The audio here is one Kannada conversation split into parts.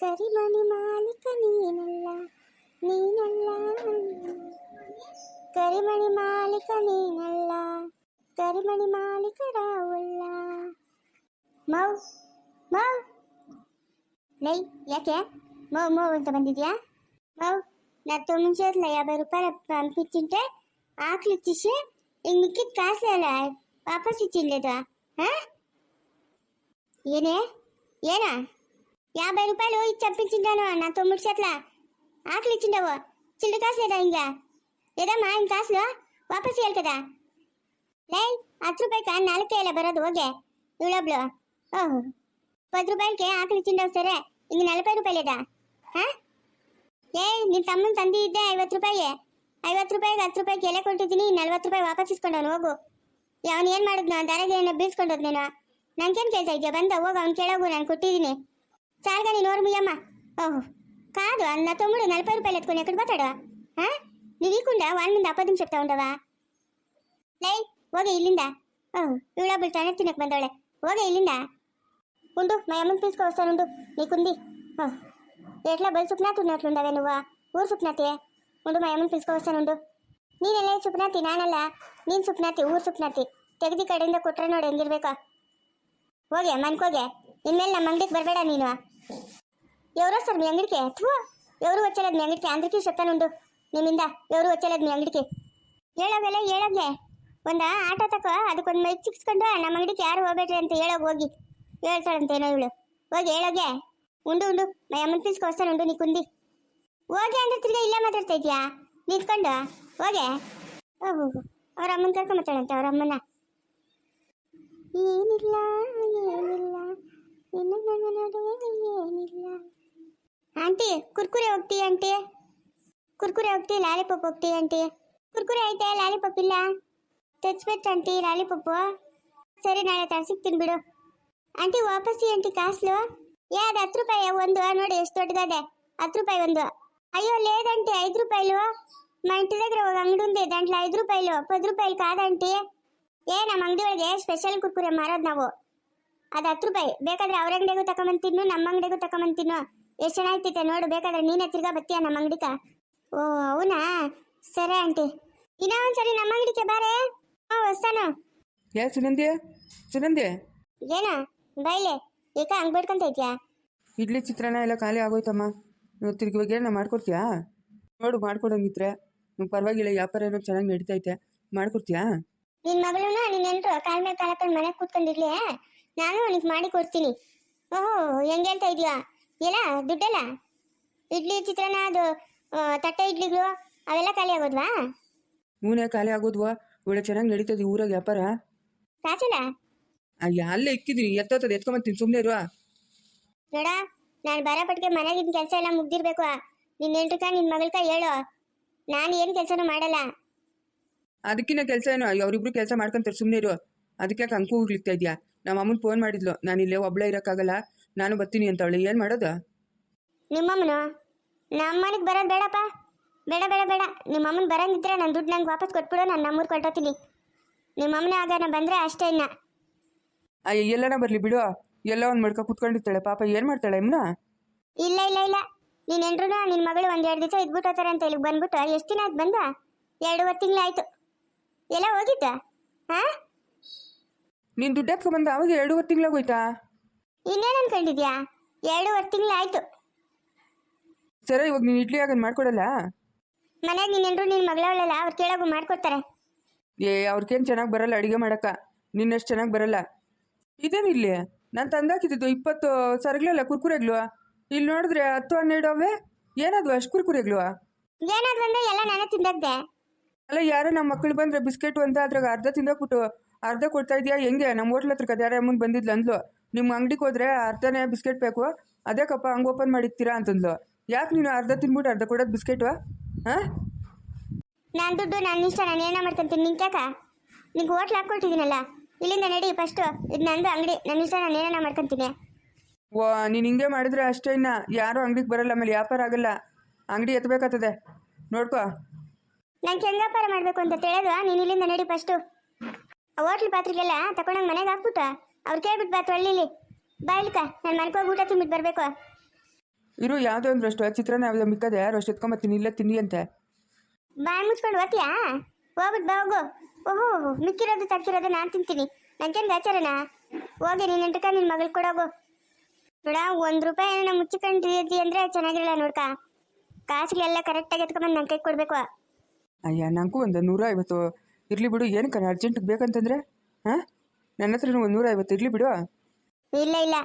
ಕರಿಮಣಿ ಮಾಲೀಕ ನೀನಲ್ಲ ನೀನಲ್ಲ ಕರಿಮಣಿ ಮಾಲೀಕ ನೀನಲ್ಲ ಕರಿಮಣಿ ಮಾಲೀಕ ರಾವಲ್ಲ ಮೌ ಮೌ ಲೈ ಯಾಕೆ ಮೌ ಮೌ ಅಂತ ಬಂದಿದ್ಯಾ మౌ నా తొమ్మిది చేతుల యాభై రూపాయలు పంపించింటే ఆకులు ఇచ్చేసి ఇంక మిక్కిది కాసులేలా వాపస్ ఇచ్చిండేదా ఏనే ఏనా యాభై రూపాయలు ఇచ్చి పంపించింటాను నా తొమ్మిది చేతుల ఆకులు ఇచ్చిండవు చిల్లర కాసు లేదా ఇంకా లేదమ్మా ఇంక కాసులు వాపస్ ఇవ్వాలి కదా లే ಹತ್ತು ರೂಪಾಯಿಗೆ ನಾಲ್ಕೇ ಇಲ್ಲ ಬರೋದು ಹೋಗೆ ಇವಳೊಬ್ಳು ಓಹ್ ಪತ್ತು ರೂಪಾಯಿಗೆ ಆಕಳು ಇಚ್ಚಿಂಡವು ಸರಿ ಹಿಂಗೆ ನಲವೈ ರೂಪಾಯಿ లేదా ಹಾ ಏ ನಿನ್ ತಮ್ಮನ ತಂದಿ ಇದ್ದೆ ಐವತ್ತು ರೂಪಾಯಿ ಐವತ್ತು ರೂಪಾಯಿಗೆ ಹತ್ತು ರೂಪಾಯಿಗೆ ಎಲೆ ಕೊಟ್ಟಿದ್ದೀನಿ ನಲ್ವತ್ತು ರೂಪಾಯಿ ವಾಪಸ್ ಇಸ್ಕೊಂಡವನು ಹೋಗು ಅವನು ಏನು ಮಾಡಿದ್ನು ದಾರಿಗೆ ಏನೋ ಬೀಳ್ಸ್ಕೊಂಡೋದ್ ನೀನು ನಂಗೇನು ಕೇಳ್ತಾ ಇದೆಯಾ ಬಂದ ಹೋಗು ಅವ್ನು ಕೇಳೋಗು ನಾನು ಕೊಟ್ಟಿದ್ದೀನಿ చాలుగా నేను నోరు ముయ్యమ్మ ఓహో కాదు నా తమ్ముడు నలభై రూపాయలు ఎత్తుకొని ఎక్కడ పోతాడు ఆ? నువ్వు ఇకుండా వాళ్ళ మీద అబద్ధం చెప్తా ఉండవా లై ಹೋಗೆ ಇಲ್ಲಿಂದ ಓಹ್ ಇವಳೊಬ್ಬಳು ತಣ್ಣೆ ತಿನ್ನಕ್ಕೆ ಬಂದವಳೆ ಹೋಗೆ ಇಲ್ಲಿಂದ ఉండు మా అమ్మని తీసుకొస్తానుండు నీకుంది ఓహ్ ఎట్లా బలి సుప్నాతి ఉన్నట్లుండవే నువ్వు ఊరు సుప్నాతి ఉండు మా అమ్మని తీసుకొస్తానుండు ನೀನೆಲ್ಲ ಸುಪ್ನಾತಿ ನಾನಲ್ಲ ನೀನು ಸುಪ್ನಾತಿ ಊರು ಸುಪ್ನಾತಿ ತೆಗೆದಿ ಕಡೆಯಿಂದ ಕೊಟ್ರೆ ನೋಡಿ ಹೆಂಗಿರ್ಬೇಕು ಹೋಗೆ ಮನ್ಕೋಗೆ ಇನ್ಮೇಲೆ ನಮ್ಮ ಅಂಗಡಿಗೆ ಬರಬೇಡ ನೀನು ఎవరో సార్ మీ అంగడికి ಥೂ ఎవరు వచ్చేలేదు మీ అంగడికి అందరికీ చెప్తానుండు ನಿಮ್ಮಿಂದ ఎవరు వచ్చేలేదు మీ అంగడికి ಹೇಳೋಗೆಲ್ಲ ಹೇಳೋಗೆ ಒಂದು ಆಟೋ ತಕೋ ಅದಕ್ಕೊಂದು ಮೈಕ್ ಚಿಕ್ಸ್ಕೊಂಡು ನಮ್ಮ ಅಂಗಡಿಗೆ ಯಾರು ಹೋಗ್ಬೇಡ್ರಿ ಅಂತ ಹೇಳೋಗಿ ಹೋಗಿ ಹೇಳ್ತಾಳಂತೇನೋ ಇವಳು ಹೋಗಿ ಹೇಳೋಗೆ ಉಂಡು ಉಂಡು ಮೈ ಅಮ್ಮನ ಪೀಸ್ಕೊಸ್ತಾನೆ ಉಂಡು ನೀ ಕುಂದಿ ಹೋಗಿ ಅಂದ್ರೆ ತಿರ್ಗಾ ಇಲ್ಲೇ ಮಾತಾಡ್ತಾ ಇದೀಯಾ ನಿಂತ್ಕೊಂಡು ಹೋಗೆ ಓಹೋ ಅವ್ರ ಅಮ್ಮನ ಕರ್ಕೊಂಬತ್ತಾಳಂತೆ ಅವ್ರ ಅಮ್ಮನ ಏನಿಲ್ಲ ಏನಿಲ್ಲ ನಿನ್ನ ನನ್ನ ನಡುವೆ ಏನಿಲ್ಲ ಆಂಟಿ ಕುರ್ಕುರೆ ಹೋಗ್ತೀಯ ಆಂಟಿ ಕುರ್ಕುರೆ ಹೋಗ್ತಿ ಲಾಲಿಪಾಪ್ ಹೋಗ್ತಿ ಆಂಟಿ ಕುರ್ಕುರೆ ಐತೆ ಲಾಲಿಪಾಪ್ ಇಲ್ಲ ತೆಚ್ಬೇಕು ಆಂಟಿ ಲಾಲಿಪಾಪು ಸರಿ ನಾಳೆ ತರ್ಸಿಕ್ತೀನಿ ಬಿಡು ಆಂಟಿ ವಾಪಸ್ಸಿ ಆಂಟಿ ಕಾಸ್ಲು ಏ ಅದು ಹತ್ತು ರೂಪಾಯಿ ಒಂದು ನೋಡಿ ಎಷ್ಟು ದೊಡ್ಡಗದೆ ಹತ್ತು ರೂಪಾಯಿ ಒಂದು అయ్యో లేదంటే ఐదు రూపాయలు మా ఇంటి దగ్గర ఒక అంగడి ఉంది దాంట్లో ఐదు రూపాయలు పది రూపాయలు కాదంటే ఏ ನಮ್ಮ ಅಂಗಡಿ ಒಳಗೆ ಸ್ಪೆಷಲ್ ಕುರ್ಕುರೆ ಮಾರೋದು ನಾವು ಅದು ಹತ್ತು ರೂಪಾಯಿ. ಬೇಕಾದ್ರೆ ಅವ್ರ ಅಂಗಡಿಗೂ ತಗೊಂಬಂತಿನ್ನು ನಮ್ಮ ಅಂಗಡಿಗೂ ತಗೊಂಬಂತಿನ್ನು ಎಷ್ಟು ಚೆನ್ನಾಗಿರ್ತೈತೆ ನೋಡು ಬೇಕಾದ್ರೆ ನೀನೇ ತಿರ್ಗಾ ಬತ್ತೀಯ ನಮ್ಮ ಅಂಗಡಿಕ? ಓ ಅವನಾ? ಸರಿ ಆಂಟಿ. ಇನ್ನೂ ಒಂದ್ಸರಿ ನಮ್ಮ ಅಂಗಡಿಗೆ ಬಾರೇ. ಹಾಂ ಹೊಸ್ತಾನು ಏ ಸುನಂದಿ? ಸುನಂದಿ? ಏನ? ಬೈಲೆ ಏಕ ಹಂಗೆ ಬಿಡ್ಕೊಂತ ಇದ್ಯಾ? ಇಡ್ಲಿ ಚಿತ್ರಾನ್ನ ಎಲ್ಲ ಖಾಲಿ ಆಗೋಯ್ತಮ್ಮ. ನೀವು ತಿರುಗಿ ತಿರ್ಗಿ ನಾ ಮಾಡ್ಕೊಡ್ತೀಯಾ? ನೋಡು ಮಾಡ್ಕೊಡಂಗಿದ್ರೆ. ನೀವು ಪರವಾಗಿಲ್ಲ ವ್ಯಾಪಾರ ಏನೋ ಚೆನ್ನಾಗಿ ನಡೀತೈತೆ. ಮಾಡ್ಕೊಡ್ತೀಯಾ? ನಿನ್ನ ಮಗಳು ನಿನ್ನ ಹೆಂಡ್ರು ಕಾಲ್ ಮೇಲೆ ಕಾಲಕೊಂಡು ಮನೆಗೆ ಕೂತ್ಕೊಂಡಿರ್ಲಿ ನಾನು ಅವನಿಗೆ ಮಾಡಿ ಕೊಡ್ತೀನಿ. ಓಹೋ ಹೆಂಗೆ ಹೇಳ್ತಾ ಇದೀಯಾ ಎಲ್ಲ ದುಡ್ಡಲ್ಲ? ಇಡ್ಲಿ ಚಿತ್ರಾನ್ನ ಅದು ಆ, ತಟ್ಟೆ ಇಡ್ಲಿಗಳು ಅವೆಲ್ಲ ಖಾಲಿ ಆಗೋದ್ವಾ? ಮೂನೇ ಖಾಲಿ ಆಗೋದ್ವಾ? ಒಳ್ಳೆ ಚೆನ್ನಾಗಿ ನಡೀತದೆ ಊರಾಗ ವ್ಯಾಪಾರ. ಕಾಸಲ್ಲ ಅಯ್ಯ ಅಲ್ಲೇ ಇಕ್ಕಿದ್ದೀನಿ ಎತ್ತೋತದ ಎತ್ಕೊಂಬತ್ತೀನಿ ಸುಮ್ಮನೆ ಇರುವ ನೋಡ ನಾನು ಬರೋಪಟ್ಟಿಗೆ ಮನೆಗಿನ ಕೆಲಸ ಎಲ್ಲ ಮುಗ್ದಿರ್ಬೇಕು. ನಿನ್ನ ಹೆಂಡ್ರಿಕ ನಿನ್ ಮಗಳ್ಕ ಹೇಳು. ನಾನು ಏನು ಕೆಲಸನೂ ಮಾಡಲ್ಲ. ಅದಕ್ಕಿನ್ನ ಕೆಲಸ ಏನೋ? ಅವರಿಬ್ರು ಕೆಲಸ ಮಾಡ್ಕೊಂತಾರೆ ಸುಮ್ಮನೆ ಇರು. ಅದಕ್ಕೆ ಯಾಕೆ ಅಂಕು ಹೋಗ್ಲಿಕ್ತಾ ಇದೆಯಾ? ನಮ್ಮ ಅಮ್ಮನ ಫೋನ್ ಮಾಡಿದ್ಲು. ನಾನು ಇಲ್ಲೇ ಒಬ್ಳೆ ಇರೋಕ್ಕಾಗಲ್ಲ ನಾನು ಬರ್ತೀನಿ ಅಂತ ಅವಳು ಏನು ಮಾಡೋದು? ನಿಮ್ಮಮ್ಮನ? ನಮ್ಮನಿಗೆ ಬರೋದು ಬೇಡಪ್ಪ. ಬೇಡ ಬೇಡ ಬೇಡ. ನಿಮ್ಮಮ್ಮನ ಬರಂಗಿದ್ರೆ ನನ್ನ ದುಡ್ಡು ನಂಗೆ ವಾಪಸ್ ಕೊಟ್ಬಿಡು ನಾನು ನಮ್ಮೂರು ಕೊಟ್ಟೋತೀನಿ ನಿಮ್ಮಮ್ಮನ ಆಗ ಬಂದ್ರೆ ಬಂದರೆ ಅಷ್ಟೇ ಇನ್ನ. ಅಯ್ಯ ಎಲ್ಲನ ಬರಲಿ ಬಿಡು. ಎಲ್ಲ ಒಂದು ಮಡ್ಕ ಕುತ್ಕೊಂಡಿರ್ತಾಳೆ. ಪಾಪ ಏನು ಮಾಡ್ತಾಳೆ ಇಮ್ಮನ ಇಲ್ಲ ಇಲ್ಲ ಇಲ್ಲ. ನೀನ್ ಎನ್ರು ನಿನ್ನ ಮಗಳು ಒಂದ್ ಎರಡು ದಿವಸ ಇದ್ಬಿಟ್ಟು ಹೋಗ್ತಾರೆ ಅಂತ ಇಲ್ಲಿಗೆ ಬಂದ್ಬಿಟ್ಟು ಎಷ್ಟು ದಿನ ಆಯ್ತು ಬಂದ ಎರಡೂವರೆ ತಿಂಗಳಾಯ್ತು ಎಲ್ಲ ಹೋಗಿದ್ದ ಹಾ? ನೀನು ದುಡ್ಡು ಬಂದ ಅವಾಗ ಎರಡೂವರೆ ತಿಂಗಳಾಗೋಯ್ತಾ? ಇನ್ನೇನು ಅನ್ಕೊಂಡಿದ್ಯಾ? ಎರಡೂವರೆ ತಿಂಗಳಾಯ್ತು. ಸರಿ ಇವಾಗ ನೀನು ಇಡ್ಲಿ ಆಗನ್ ಮಾಡ್ಕೊಡಲ್ಲ? ಮನೆಗೆ ನೀನ್ ನಿನ್ ನಿನ್ನ ಮಗಳವಳಲ್ಲ ಅವ್ರು ಕೇಳೋಗು ಮಾಡ್ಕೊಡ್ತಾರೆ. ಏ ಅವ್ರಿಗೇನು ಚೆನ್ನಾಗಿ ಬರಲ್ಲ ಅಡುಗೆ ಮಾಡಕ್ಕ. ನಿನ್ನಷ್ಟು ಚೆನ್ನಾಗಿ ಬರಲ್ಲ. ಇದೇನಿಲ್ಲಿ ಇಲ್ಲಿ ನಾನು ತಂದಾಕಿದ್ದು ಇಪ್ಪತ್ತು ಸರಗ್ಲಲ್ಲ ಕುರ್ಕುರೆಗ್ಲು ಇಲ್ಲಿ ನೋಡಿದ್ರೆ ಹತ್ತು ಹನ್ನೆರಡು ಅವೇ? ಏನದು ಅಷ್ಟು ಕುರ್ಕುರೆಗ್ಲು ಏನಾದ್ರು ಅಂದ್ರೆ ಎಲ್ಲ ನಾನೇ ತಿಂದದ್ದೆ. ಅಲ್ಲ ಯಾರೋ ನಮ್ಮ ಮಕ್ಕಳು ಬಂದ್ರೆ ಬಿಸ್ಕೆಟ್ ಅಂತ ಅದ್ರಾಗ ಅರ್ಧ ತಿಂದಾಕ್ಬಿಟ್ಟು ಅರ್ಧ ಕೊಡ್ತಾ ಇದೆಯಾ? ಹೆಂಗೆ? ನಮ್ಮ ಹೋಟ್ಲ್ ಹತ್ರ ಕದ ಯಾರ ಮುಂದೆ ಬಂದಿದ್ಲು ಅಂದ್ಲು. ನಿಮ್ಮ ಅಂಗಡಿಗೆ ಹೋದ್ರೆ ಅರ್ಧನೇ ಬಿಸ್ಕೆಟ್ ಬೇಕು. ಅದೇ ಕಪ್ಪ ಹಂಗೆ ಓಪನ್ ಮಾಡಿರ್ತೀರಾ ಅಂತಂದ್ಲು. ಯಾಕೆ ನೀನು ಅರ್ಧ ತಿನ್ಬಿಟ್ಟು ಅರ್ಧ ಕೊಡೋದು ಬಿಸ್ಕೆಟು? ಹಾಂ? ನಾನು ದುಡ್ಡು ನನ್ನ ಇಷ್ಟ ನಾನು ಏನೋ ಮಾಡ್ಕೊಂತೀನಿ ನಿಂಗೆ ಯಾಕ? ನಿಂಗೆ ಹೋಟ್ಲ್ ಹಾಕ್ಕೊಟ್ಟಿದ್ದೀನಲ್ಲ ಇಲ್ಲಿಂದ ನಡಿ ಫಸ್ಟು ಇದು ನಂದು ಅಂಗಡಿ. ನನ್ನ ಇಷ್ಟ ನಾನು ಏನೇನೋ ಮಾಡ್ಕೊಂತೀನಿ ಓ ನೀನು ಹಿಂಗೆ ಮಾಡಿದ್ರೆ ಅಷ್ಟೇ ಇನ್ನ. ಯಾರೂ ಅಂಗಡಿಗೆ ಬರಲ್ಲ ಆಮೇಲೆ ವ್ಯಾಪಾರ ಆಗಲ್ಲ. ಅಂಗಡಿ ಎತ್ತಬೇಕಾಗ್ತದೆ ನೋಡ್ಕೋ. ನಂಗೆ ಹೆಂಗಾಪಾರ ಮಾಡಬೇಕು ಅಂತ ತಿಳಿದು ನೀನು ಇಲ್ಲಿಂದ ನಡಿ ಫಸ್ಟು ಹೋಟ್ಲ್ ಪಾತ್ರೆಗೆಲ್ಲ ತಗೊಂಡಂಗೆ ಮನೆಗೆ ಹಾಕ್ಬಿಟ್ಟು ಅವ್ರು ಕೇಳ್ಬಿಟ್ಟು ಬಾ ತೊಳ್ಳಿಲಿ ಬಾಯ್ಲಿಕ ನಾನು ಮನ್ಕೋಗಿ ಊಟ ತಿನ್ಬಿಟ್ಟು ಬರಬೇಕು. ಇರು ಯಾವುದೋ ಒಂದು ಅಷ್ಟು ಚಿತ್ರಾನ್ನ ಯಾವ್ದೋ ಮಿಕ್ಕದೆ ಅಷ್ಟು ಎತ್ಕೊಂಬತ್ತೀನಿ ಇಲ್ಲ ತಿನ್ನಿ ಅಂತ. ಬಾಯ್ ಮುಚ್ಕೊಂಡು ಓದ್ತೀಯಾ ಹೋಗ್ಬಿಟ್ಟು ಬಾ ಹೋಗು. ಓಹೋ ಮಿಕ್ಕಿರೋದು ತಕ್ಕಿರೋದು ನಾನು ತಿಂತೀನಿ. ನಂಗೇನು ಆಚಾರನಾ ಹೋಗಿ ನೀನು ಎಂಟಕ ನಿನ್ನ ಮಗಳು ಕೊಡೋಗು ನೋಡ ಒಂದು ರೂಪಾಯಿ ಏನೋ ಮುಚ್ಚಿಕೊಂಡಿದ್ದಿ ಅಂದರೆ ಚೆನ್ನಾಗಿರಲ್ಲ ನೋಡ್ಕ. ಕಾಸುಗಳೆಲ್ಲ ಕರೆಕ್ಟಾಗಿ ಎತ್ಕೊಂಬಂದು ನನ್ನ ಕೈ ಕೊಡಬೇಕು. ಅಯ್ಯ ನನಗೂ ಒಂದು ನೂರ ಐವತ್ತು ಇರಲಿ ಬಿಡು ಏನಕ್ಕೆ ಅರ್ಜೆಂಟಿಗೆ ಬೇಕಂತಂದ್ರೆ? ಹಾಂ? ನನ್ನ ಹತ್ರ ಒಂದು ನೂರ ಐವತ್ತು ಇರಲಿ ಬಿಡು. ಇಲ್ಲ ಇಲ್ಲ.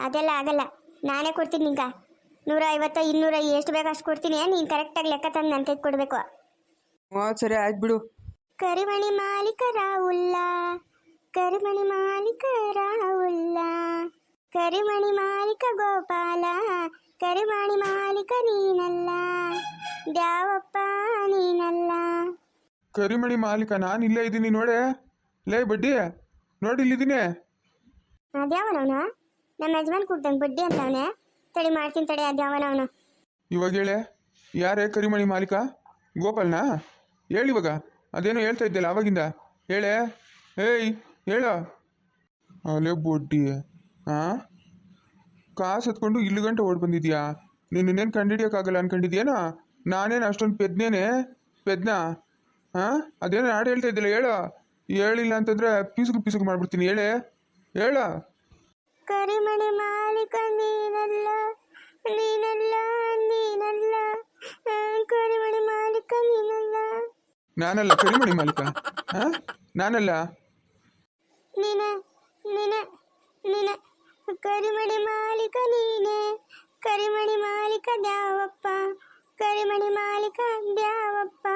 ಅದೆಲ್ಲ ಆಗಲ್ಲ. ನಾನೇ ಕೊಡ್ತೀನಿ ನಿಂಗ. ನೂರ ಐವತ್ತು ಇನ್ನೂರ ಎಷ್ಟು ಬೇಕು ಅಷ್ಟು ಕೊಡ್ತೀನಿ. ನೀನು ಕರೆಕ್ಟಾಗಿ ಲೆಕ್ಕ ತಂದು ನನ್ನ ಕೈಗೆ ಕೊಡಬೇಕು. ಹ್ಞೂ ಸರಿ ಆಯ್ತು ಬಿಡು. ಕರಿಮಣಿ ಮಾಲೀಕ ರಾಹುಲ್ಲ. ಕರಿಮಣಿ ಮಾಲೀಕ ರಾಹುಲ್ಲ. ಕರಿಮಣಿ ಮಾಲೀಕ ಗೋಪಾಲ. ಕರಿಮಣಿ ಮಾಲೀಕ ನೀನಲ್ಲ. ದ್ಯಾವಪ್ಪ ನೀನಲ್ಲ. ಕರಿಮಣಿ ಮಾಲೀಕ ನಾನು ಇಲ್ಲೇ ಇದ್ದೀನಿ ನೋಡೆ. ಲೇ ಬಡ್ಡಿ ನೋಡಿ ಇಲ್ಲಿದ್ದೀನಿ. ಅದ್ಯಾವನವನು? ನಮ್ಮ ಯಜಮಾನ್ ಕೂಗ್ದಂಗೆ ಬಡ್ಡಿ ಅಂತ ಅವನೇ ತಡಿ ಮಾಡ್ತೀನಿ ತಡಿ ಅದ್ಯಾವನವನು. ಇವಾಗ ಹೇಳೆ ಯಾರೇ ಕರಿಮಣಿ ಮಾಲೀಕ? ಗೋಪಾಲ್ನಾ? ಹೇಳಿ ಇವಾಗ. ಅದೇನೋ ಹೇಳ್ತಾ ಇದ್ದಲ್ಲ ಅವಾಗಿಂದ. ಹೇಳೆ ಏಯ್ ಹೇಳ. ಅಲೇ ಬಡ್ಡಿ ಹಾಂ ಕಾಸು ಎತ್ಕೊಂಡು ಇಲ್ಲಿ ಗಂಟೆ ಓಡ್ ಬಂದಿದ್ಯಾ? ನೀನು ಇನ್ನೇನು ಕಂಡಿಡಿಯೋಕ್ಕಾಗಲ್ಲ ಅನ್ಕೊಂಡಿದ್ಯೇನೋ? ನಾನೇನು ಅಷ್ಟೊಂದು ಪೆದ್ನೇನೆ? ಪೆದ್ನ? ಹಾಂ? ಅದೇನೋ ಹಾಡು ಹೇಳ್ತಾ ಇದ್ದಿಲ್ಲ ಹೇಳು. ಹೇಳಿಲ್ಲ ಅಂತಂದ್ರೆ ಪೀಸುಗು ಪೀಸುಗು ಮಾಡ್ಬಿಡ್ತೀನಿ ಹೇಳೆ. ಹೇಳ. ಕರಿಮಣಿ ಮಾಲೀಕ ನೀನಲ್ಲ ನೀನಲ್ಲ ನೀನಲ್ಲ. ಕರಿಮಣಿ ಮಾಲೀಕ ನೀನಲ್ಲ. ನಾನಲ್ಲ ಕರಿಮಣಿ ಮಾಲೀಕ. ಹಾಂ? ನಾನಲ್ಲ. ನೀನ ನೀನ ನೀನ. ಕರಿಮಣಿ ಮಾಲೀಕ ನೀನೆ. ಕರಿಮಣಿ ಮಾಲೀಕ ದ್ಯಾವಪ್ಪ. ಕರಿಮಣಿ ಮಾಲೀಕ ದ್ಯಾವಪ್ಪ.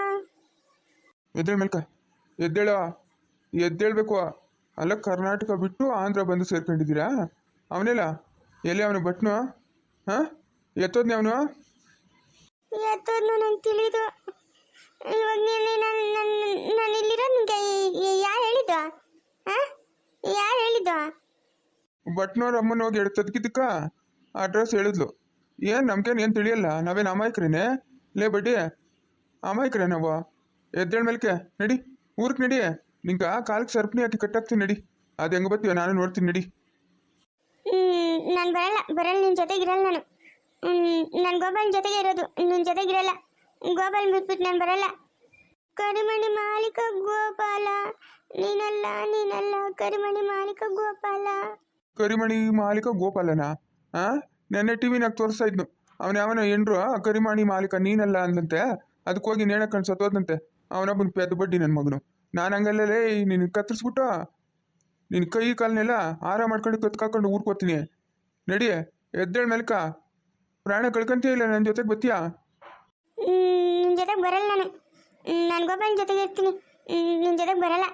ಎದ್ದೇಳ ಮೇಲ್ಕ. ಎದ್ದೇಳ? ಎದ್ದೇಳ್ಬೇಕು. ಅಲ್ಲ ಕರ್ನಾಟಕ ಬಿಟ್ಟು ಆಂಧ್ರ ಬಂದು ಸೇರ್ಕೊಂಡಿದ್ದೀರಾ? ಅವನೆಲ್ಲ ಎಲ್ಲಿ ಅವನು ಬಟ್ನು ಹಾಂ? ಎತ್ತೋದ್ನೆ ಅವನು? ಎತ್ತೋದ್ನು ನಂಗೆ ತಿಳಿದು. ಇವಾಗ ನಾನು ಯಾರು ಹೇಳಿದ್ದು? ಹಾಂ? ಯಾರು ಹೇಳಿದ್ದು? ಭಟ್ನವ್ರ ಅಮ್ಮನ ಹೋಗಿ ಎಡ್ತದ್ಕಿದ್ದಕ್ಕ ಅಡ್ರೆಸ್ ಹೇಳಿದ್ಲು. ಏನು ನಮ್ಗೇನು ಏನು ತಿಳಿಯಲ್ಲ? ನಾವೇನು ಅಮಾಯಕರೇನೆ? ಲೇ ಬಡ್ಡಿ ಅಮಾಯಕರೇ ನಾವು ಎದ್ದೇಳ ಮೇಲ್ಕೆ ನಡಿ ಊರಿಗೆ ನಡಿ. ನಿಂಗೆ ಕಾಲಕ್ಕೆ ಸರ್ಪಣಿ ಹಾಕಿ ಕಟ್ಟಾಕ್ತೀನಿ ನಡಿ. ಅದು ಹೆಂಗೆ ಬರ್ತೀವ ನಾನು ನೋಡ್ತೀನಿ ನಡಿ. ನಾನು ಬರಲ್ಲ ಬರಲ್ಲ ನಿನ್ನ ಜೊತೆಗಿರಲ್ಲ ನಾನು. ನಾನು ಗೋಪಾಲ್ ಜೊತೆಗೆ ಇರೋದು ನಿನ್ನ ಜೊತೆಗಿರಲ್ಲ ಗೋಪಾಲ್ ಬಿಟ್ಬಿಟ್ಟು ನಾನು ಬರಲ್ಲ. ಕರಿಮಣಿ ಮಾಲೀಕ ಗೋಪಾಲ ನೀನಲ್ಲ ನೀನಲ್ಲ ಕರಿಮಣಿ ಮಾಲೀಕ ಗೋಪಾಲ. ಕರಿಮಣಿ ಮಾಲೀಕ ಗೋಪಾಲನ? ಆ? ನೆನ್ನೆ ಟಿ ವಿನಾಗ ತೋರಿಸ್ತಾ ಇದ್ನು. ಅವನ ಯಾವನ ಎಂಡ್ರು ಕರಿಮಣಿ ಮಾಲೀಕ ನೀನಲ್ಲ ಅಂದಂತೆ ಅದಕ್ಕೋಗಿ ನೇಣ ಕಣ್ ಸತ್ತೋದಂತೆ ಅವನೊಬ್ಬನ ಪೆದ್ದು ಬಡ್ಡಿ ನನ್ನ ಮಗನು. ನಾನು ಹಂಗಲ್ಲೇ ನಿನ್ನ ಕತ್ತರಿಸ್ಬಿಟ್ಟು. ನಿನ್ನ ಕೈ ಕಾಲನ್ನೆಲ್ಲ ಆರಾಮ ಮಾಡ್ಕೊಂಡು ಕತ್ಕಾಕೊಂಡು ಊರ್ಕೋತೀನಿ ನಡಿ, ಎದ್ದೇಳ ಮೇಲಕ. ಪ್ರಾಣ ಕಳ್ಕೊಂತೀಯ ಇಲ್ಲ ನನ್ನ ಜೊತೆಗೆ ಬತ್ತೀಯಾ? ನಿನ್ನ ಜೊತೆಗೆ ಬರಲ್ಲ ನಾನು. ನಾನು ಜೊತೆಗೆ ಇರ್ತೀನಿ. ನಿನ್ನ ಜೊತೆಗೆ ಬರಲ್ಲ.